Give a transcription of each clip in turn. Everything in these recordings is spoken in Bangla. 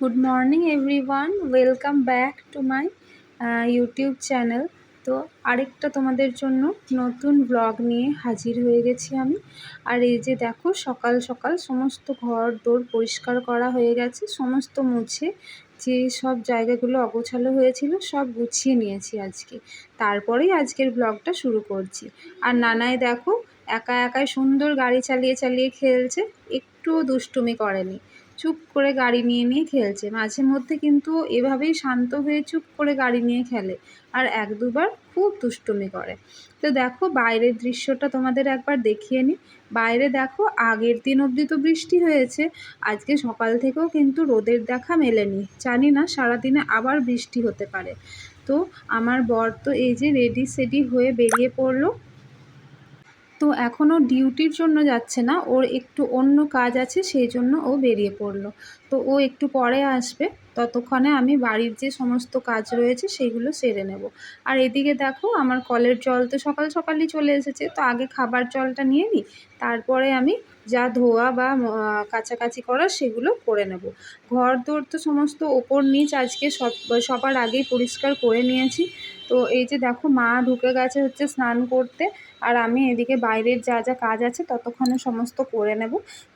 Good morning everyone welcome back to my YouTube channel তো আরেকটা তোমাদের জন্য নতুন ব্লগ নিয়ে হাজির হয়ে গেছি আমি। আর এই যে দেখো, সকাল সকাল সমস্ত ঘর দোর পরিষ্কার করা হয়ে গেছে। সমস্ত মুছে যে সব জায়গাগুলো অগোছালো হয়েছিল, সব গুছিয়ে নিয়েছি আজকে। তারপরেই আজকের ব্লগটা শুরু করছি। আর নানায় দেখো, একা একাই সুন্দর গাড়ি চালিয়ে চালিয়ে খেলছে। একটুও দুষ্টুমি করেনি। চুপ করে গাড়ি নিয়ে নিয়ে খেলছে। মাঝে মধ্যে কিন্তু এভাবেই শান্ত হয়ে চুপ করে গাড়ি নিয়ে খেলে আর এক দুবার খুব দুষ্টুমি করে। তো দেখো, বাইরের দৃশ্যটা তোমাদের একবার দেখিয়ে নিই বাইরে দেখো, আগের দিন অবধি তো বৃষ্টি হয়েছে, আজকে সকাল থেকেও কিন্তু রোদের দেখা মেলেনি। জানি না, সারাদিনে আবার বৃষ্টি হতে পারে। তো আমার বর তো এই যে রেডি সেডি হয়ে বেরিয়ে পড়ল। তো এখনও ডিউটির জন্য যাচ্ছে না, ওর একটু অন্য কাজ আছে সেই জন্য ও বেরিয়ে পড়ল। তো ও একটু পরে আসবে, ততক্ষণে আমি বাড়ির যে সমস্ত কাজ রয়েছে সেগুলো সেরে নেব। আর এদিকে দেখো, আমার কলের জল তো সকাল সকালই চলে এসেছে, তো আগে খাবার জলটা নিয়ে নিই, তারপরে আমি যা ধোয়া বা কাছাকাছি করার সেগুলো করে নেব। ঘর দোর তো সমস্ত ওপর নিচ আজকে সব, সবার আগেই পরিষ্কার করে নিয়েছি। তো এই যে দেখো মা ঢুকে গেছে হচ্ছে স্নান করতে, আর আমি এদিকে বাইরের যা যা কাজ আছে ততক্ষণে সমস্ত করে নেব।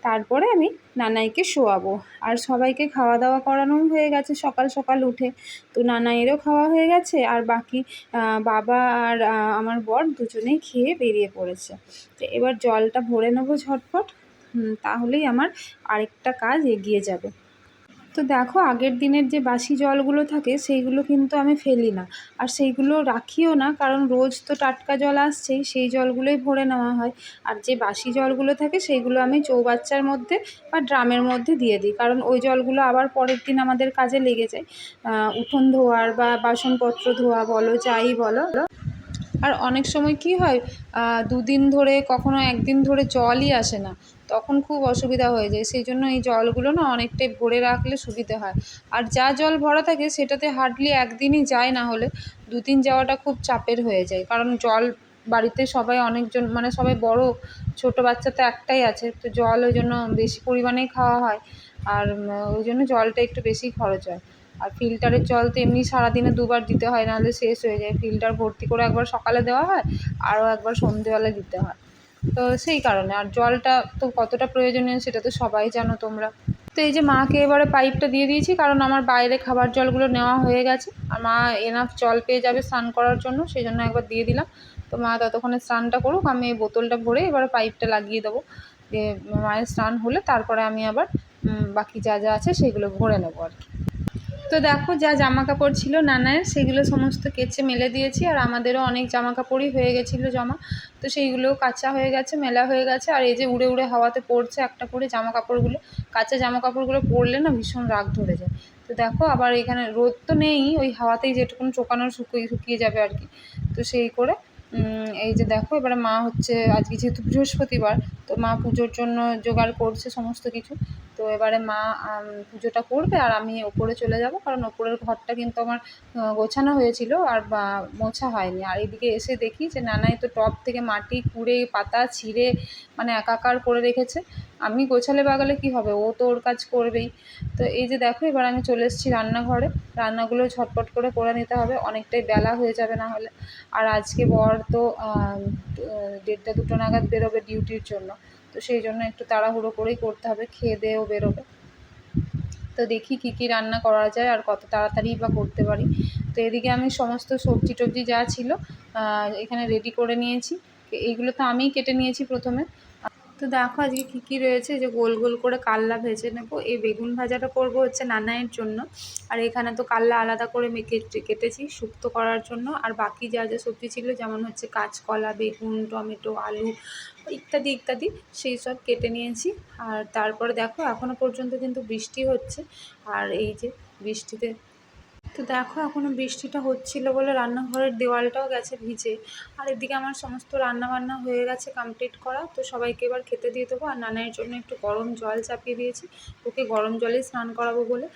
তারপরে আমি নানাইকে শোয়াবো। আর সবাইকে খাওয়া দাওয়া করানোও হয়ে গেছে সকাল সকাল উঠে। তো নানাইয়েরও খাওয়া হয়ে গেছে, আর বাকি বাবা আর আমার বর দুজনেই খেয়ে বেরিয়ে পড়েছে। তো এবার জলটা ভরে নেব ঝটপট। তাহলেই আমার আরেকটা কাজ এগিয়ে যাবে। তো দেখো, আগের দিনের যে বাসি জলগুলো থাকে, সেইগুলো কিন্তু আমি ফেলি না। আর সেইগুলো রাখিও না, কারণ রোজ তো টাটকা জল আসছেই, সেই জলগুলোই ভরে নেওয়া হয়। আর যে বাসি জলগুলো থাকে, সেইগুলো আমি চৌবাচ্চার মধ্যে বা ড্রামের মধ্যে দিয়ে দিই। কারণ ওই জলগুলো আবার পরের দিন আমাদের কাজে লেগে যায়। উঠোন ধোয়ার বা বাসনপত্র ধোয়া বলো, যাই বলো আর অনেক সময় কি হয় দুদিন ধরে কখনো একদিন ধরে জলই আসে না, তখন খুব অসুবিধা হয়ে যায়। সেই জন্য এই জলগুলো না অনেকটাই ভরে রাখলে সুবিধে হয়। আর যা জল ভরা থাকে সেটাতে হার্ডলি একদিনই যায় না হলে দু দিন যাওয়াটা খুব চাপের হয়ে যায়। কারণ জল বাড়িতে সবাই অনেকজন মানে সবাই বড়, ছোটো বাচ্চা তো একটাই আছে, তো জল ওই জন্য বেশি পরিমাণেই খাওয়া হয়। আর ওই জন্য জলটা একটু বেশি খরচ হয়। আর ফিল্টারের জল তো এমনি সারাদিনে দুবার দিতে হয়, নাহলে শেষ হয়ে যায়। ফিল্টার ভর্তি করে একবার সকালে দেওয়া হয়, আরও একবার সন্ধেবেলা দিতে হয়। তো সেই কারণে, আর জলটা তো কতটা প্রয়োজনীয় সেটা তো সবাই জানো তোমরা। তো এই যে মাকে এবারে পাইপটা দিয়ে দিয়েছি, কারণ আমার বাইরে খাবার জলগুলো নেওয়া হয়ে গেছে। আর মা এনাফ জল পেয়ে যাবে স্নান করার জন্য, সেই জন্য একবার দিয়ে দিলাম। তো মা ততক্ষণে স্নানটা করুক, আমি এই বোতলটা ভরে এবারে পাইপটা লাগিয়ে দেবো। দিয়ে মায়ের স্নান হলে তারপরে আমি আবার বাকি যা যা আছে সেগুলো ভরে নেব আর কি। তো দেখো যা জামা কাপড় ছিল নানায়ের সেগুলো সমস্ত কেচে মেলে দিয়েছি আর আমাদেরও অনেক জামা কাপড়ই হয়ে গেছিল জমা। তো সেইগুলোও কাঁচা হয়ে গেছে, মেলা হয়ে গেছে আর এই যে উড়ে উড়ে হাওয়াতে পড়ছে একটা করে জামা কাপড়গুলো কাঁচা জামা কাপড়গুলো পরলে না ভীষণ রাগ ধরে যায়। তো দেখো আবার এখানে রোদ তো নেই, ওই হাওয়াতেই যেটুকুন চোকানোর শুকিয়ে শুকিয়ে যাবে আর কি। তো সেই করে এই যে দেখো এবারে মা হচ্ছে, আজকে যেহেতু বৃহস্পতিবার, তো মা পুজোর জন্য জোগাড় করছে সমস্ত কিছু। তো এবারে মা পুজোটা করবে আর আমি ওপরে চলে যাব। কারণ ওপরের ঘরটা কিন্তু আমার গোছানো হয়েছিল আর মোছা হয়নি। আর এদিকে এসে দেখি যে নানাই তো টপ থেকে মাটি কুড়ে, পাতা ছিঁড়ে মানে একাকার করে রেখেছে। আমি গোছালে বাগালে কি হবে? ও তো ওর কাজ করবেই। তো এই যে দেখো, এবার আমি চলে এসেছি রান্নাঘরে। রান্নাগুলো ঝটপট করে করে নিতে হবে। অনেকটাই বেলা হয়ে যাবে না হলে। আর আজকে বর তো দেড়টা দুটো নাগাদ বেরোবে ডিউটির জন্য। তো সেই জন্য একটু তাড়াহুড়ো করেই করতে হবে, খেয়ে দেয়েও বেরোবে। তো দেখি কি কি রান্না করা যায় আর কত তাড়াতাড়ি বা করতে পারি। তো এদিকে আমি সমস্ত সবজি টবজি যা ছিল এখানে রেডি করে নিয়েছি। এইগুলো তো আমিই কেটে নিয়েছি প্রথমে। তো দেখো আজকে কী কী রয়েছে? যে গোল গোল করে কাল্লা ভেজে নেব। এই বেগুন ভাজাটা করব হচ্ছে নানায়ের জন্য। আর এখানে তো কাল্লা আলাদা করে কেটে, কেটেছি শুক্তো করার জন্য। আর বাকি যা যা সবজি ছিল, যেমন হচ্ছে কাঁচকলা, বেগুন, টমেটো, আলু ইত্যাদি ইত্যাদি, সেই সব কেটে নিয়েছি। আর তারপরে দেখো এখনও পর্যন্ত কিন্তু বৃষ্টি হচ্ছে। আর এই যে বৃষ্টিতে তো দেখো এখনও বৃষ্টিটা হচ্ছিল বলে রান্নাঘরের দেওয়ালটাও গেছে ভিজে। আর এদিকে আমার সমস্ত রান্না বান্না হয়ে গেছে কমপ্লিট করা। তো সবাইকে এবার খেতে দিয়ে দেবো। আর নানার জন্য একটু গরম জল চাপিয়ে দিয়েছি। ওকে গরম জলেই স্নান করাবো বলে।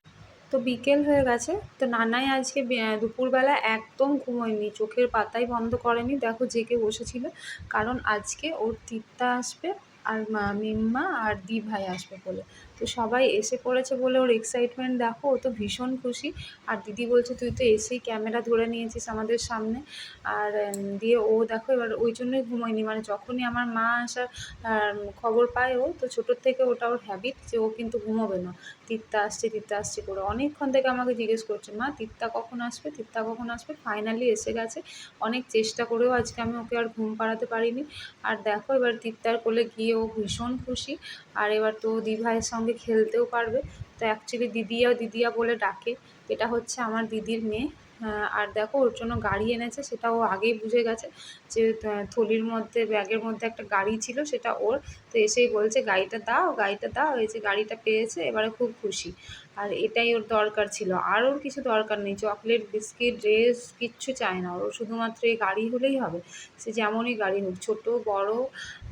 তো বিকেল হয়ে গেছে। তো নানাই আজকে দুপুরবেলা একদম ঘুমোয়নি। চোখের পাতাই বন্ধ করেনি। দেখো জেগে বসেছিল। কারণ আজকে ওর তিত্তা আসবে আর মিম্মা আর দি ভাই আসবে বলে। তো সবাই এসে পড়েছে বলে ওর এক্সাইটমেন্ট দেখো ও তো ভীষণ খুশি। আর দিদি বলছে, তুই তো এসেই ক্যামেরা ধরে নিয়েছিস আমাদের সামনে। আর দিয়ে ও দেখো এবার ওই জন্যই ঘুমোয়নি। মানে যখনই আমার মা আসার খবর পায় ও, তো ছোটোর থেকে ওটা ওর হ্যাবিট যে ও কিন্তু ঘুমোবে না। তিত্তা আসছে তিত্তা আসছে করে। অনেকক্ষণ থেকে আমাকে জিজ্ঞেস করছে, মা, তিত্তা কখন আসবে? তিত্তা কখন আসবে? ফাইনালি এসে গেছে। অনেক চেষ্টা করেও আজকে আমি ওকে আর ঘুম পাড়াতে পারিনি। আর দেখো এবার তিত্তার কোলে গিয়ে ও ভীষণ খুশি। আর এবার তো দিভাইয়ের সঙ্গে খেলতেও পারবে। তো অ্যাকচুয়ালি দিদিয়া দিদিয়া বলে ডাকে। এটা হচ্ছে আমার দিদির মেয়ে। আর দেখো, ওর জন্য গাড়ি এনেছে, সেটা ও আগেই বুঝে গেছে যে থলির মধ্যে, ব্যাগের মধ্যে একটা গাড়ি ছিল, সেটা ওর। তো এসেই বলছে, গাড়িটা দাও গাড়িটা দাও। এই যে গাড়িটা পেয়েছে, এবারে খুব খুশি। আর এটাই ওর দরকার ছিল। আর ওর কিছু দরকার নেই। চকলেট, বিস্কিট, ড্রেস কিচ্ছু চায় না। ওর শুধুমাত্র এই গাড়ি হলেই হবে। সে যেমনই গাড়ি হোক, ছোটো, বড়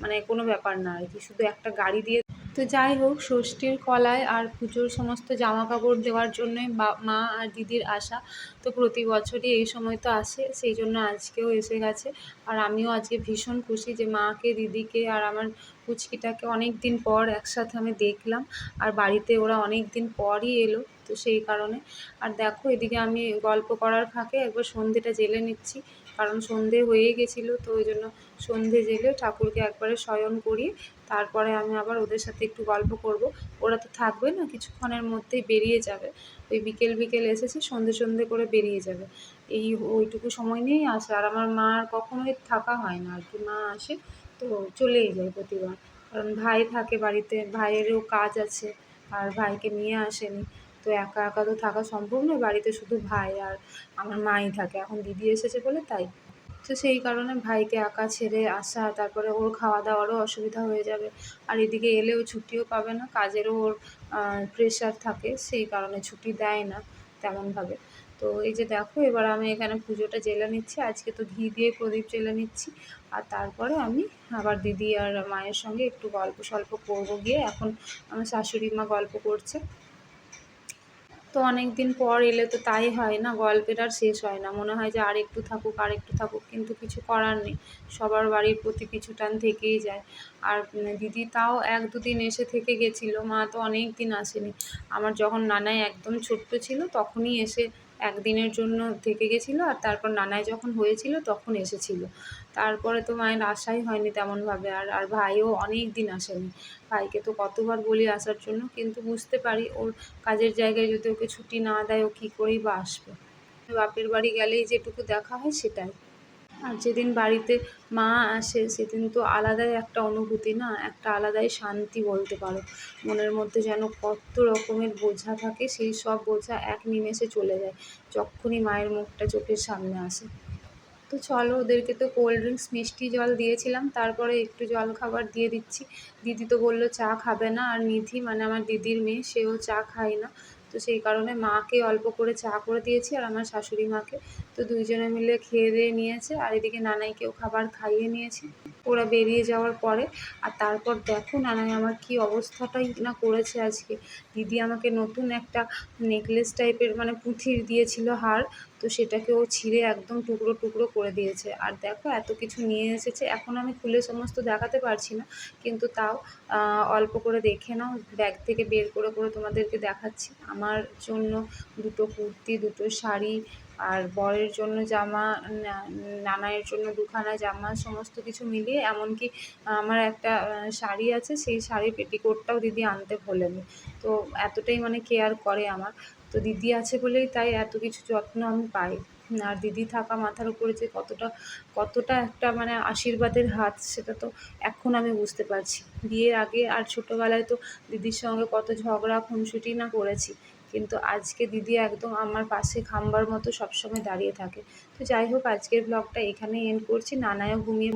মানে কোনো ব্যাপার না। আর কি, শুধু একটা গাড়ি দিয়ে তো যাই হোক, ষষ্ঠীর কলায় আর পুজোর সমস্ত জামা কাপড় দেওয়ার জন্যই মা আর দিদির আশা তো প্রতি বছরই এই সময় তো আসে, সেই জন্য আজকেও এসে গেছে। আর আমিও আজকে ভীষণ খুশি যে মাকে, দিদিকে আর আমার পুচকিটাকে অনেক দিন পর একসাথে আমি দেখলাম। আর বাড়িতে ওরা অনেক দিন পরই এলো তো সেই কারণে। আর দেখো, এদিকে আমি গল্প করার ফাঁকে একবার সন্ধেটা জেলে নিচ্ছি, কারণ সন্ধে হয়ে গেছিল তো ওই জন্য সন্ধে জেলে ঠাকুরকে একবারে শয়ন করিয়ে তারপরে আমি আবার ওদের সাথে একটু গল্প করব। ওরা তো থাকবে না, কিছুক্ষণের মধ্যেই বেরিয়ে যাবে। ওই বিকেল বিকেল এসেছে, সন্ধে সন্ধে করে বেরিয়ে যাবে। এই ওইটুকু সময় নিয়েই আসে। আর আমার মা আর কখনোই থাকা হয় না, আর কি মা আসে তো চলেই যায় প্রতিবার। কারণ ভাই থাকে বাড়িতে, ভাইয়েরও কাজ আছে, আর ভাইকে নিয়ে আসেনি। তো একা একা তো থাকা সম্ভব নয়, বাড়িতে শুধু ভাই আর আমার মাই থাকে। এখন দিদি এসেছে বলে তাই তো সেই কারণে ভাইকে একা ছেড়ে আসা, তারপরে ওর খাওয়া দাওয়ারও অসুবিধা হয়ে যাবে। আর এদিকে এলেও ছুটিও পাবে না, কাজেরও ওর প্রেশার থাকে, সেই কারণে ছুটি দেয় না তেমনভাবে। তো এই যে দেখো, এবার আমি এখানে পুজোটা জেলে নিচ্ছি, আজকে তো ঘি দিয়ে প্রদীপ জেলে নিচ্ছি। আর তারপরে আমি আবার দিদি আর মায়ের সঙ্গে একটু গল্প সল্প করব গিয়ে। এখন আমার শাশুড়ি মা গল্প করছে। তো অনেক দিন পর এলে তো তাই হয় না, গল্পের আর শেষ হয় না। মনে হয় যে আর একটু থাকুক, আর একটু থাকুক, কিন্তু কিছু করার নেই। সবার বাড়ির প্রতি পিছু টান থেকেই যায়। আর দিদি তাও এক দুদিন এসে থেকে গেছিল, মা তো অনেক দিন আসেনি। আমার যখন নানাই একদম ছোট্ট ছিল, তখনই এসে একদিনের জন্য থেকে গেছিল, আর তারপর নানাই যখন হয়েছিল, তখন এসেছিল। তারপরে তো মায়ের আশাই হয়নি তেমনভাবে আর আর ভাইও অনেক দিন আসেনি। ভাইকে তো কতবার বলি আসার জন্য, কিন্তু বুঝতে পারি ওর কাজের জায়গায় যদি ওকে ছুটি না দেয়, ও কী করেই বা আসবে। বাপের বাড়ি গেলেই যেটুকু দেখা হয় সেটাই। আর যেদিন বাড়িতে মা আসে, সেদিন তো আলাদাই একটা অনুভূতি না, একটা আলাদাই শান্তি বলতে পারো। মনের মধ্যে যেন কত রকমের বোঝা থাকে, সেই সব বোঝা এক নিমেষে চলে যায়, যখনই মায়ের মুখটা চোখের সামনে আসে। তো চলো ওদেরকে তো কোল্ড ড্রিঙ্কস মিষ্টি জল দিয়েছিলাম, তারপরে একটু জল খাবার দিয়ে দিচ্ছি। দিদি তো বলল চা খাবে না, আর নিধি মানে আমার দিদির মেয়ে, সেও চা খায় না। তো সেই কারণে মাকে অল্প করে চা করে দিয়েছি, আর আমার শাশুড়ি মাকে। তো দুইজনে মিলে খেয়ে দিয়ে নিয়েছে, আর এদিকে নানাইকেও খাবার খাইয়ে নিয়েছি। ওরা বেরিয়ে যাওয়ার পরে, আর তারপর দেখো নানাই আমার কি অবস্থাটাই না করেছে আজকে। দিদি আমাকে নতুন একটা নেকলেস টাইপের মানে পুঁথির দিয়েছিল হার, তো সেটাকে ও ছিঁড়ে একদম টুকরো টুকরো করে দিয়েছে। আর দেখো এত কিছু নিয়ে এসেছে, এখন আমি খুলে সমস্ত দেখাতে পারছি না, কিন্তু তাও অল্প করে দেখে নাও, ব্যাগ থেকে বের করে করে তোমাদেরকে দেখাচ্ছি। আমার জন্য দুটো কুর্তি, দুটো শাড়ি আর বরের জন্য জামা নানাইয়ের জন্য দুখানা জামা, সমস্ত কিছু মিলিয়ে, এমনকি আমার একটা শাড়ি আছে, সেই শাড়ির পেটিকোটটাও দিদি আনতে ভোলেনি। তো এতটাই মানে কেয়ার করে আমার। তো দিদি আছে বলেই তাই এত কিছু যত্ন আমি পাই। আর দিদি থাকা মাথার উপরে যে কতটা কতটা একটা মানে আশীর্বাদের হাত, সেটা তো এখন আমি বুঝতে পারছি। বিয়ের আগে আর ছোটোবেলায় তো দিদির সঙ্গে কত ঝগড়া, খুনসুটি না করেছি। কিন্তু আজকে দিদি একদম আমার পাশে খাম্বার মতো সবসময় দাঁড়িয়ে থাকে। তো যাই হোক, আজকের ব্লগটা এখানেই এন্ড করছি। নানায়ও ঘুমিয়ে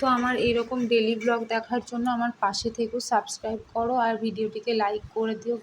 তো আমার এরকম ডেলি ব্লগ দেখার জন্য আমার পাশে থেকেও সাবস্ক্রাইব করো আর ভিডিওটিকে লাইক করে দিও।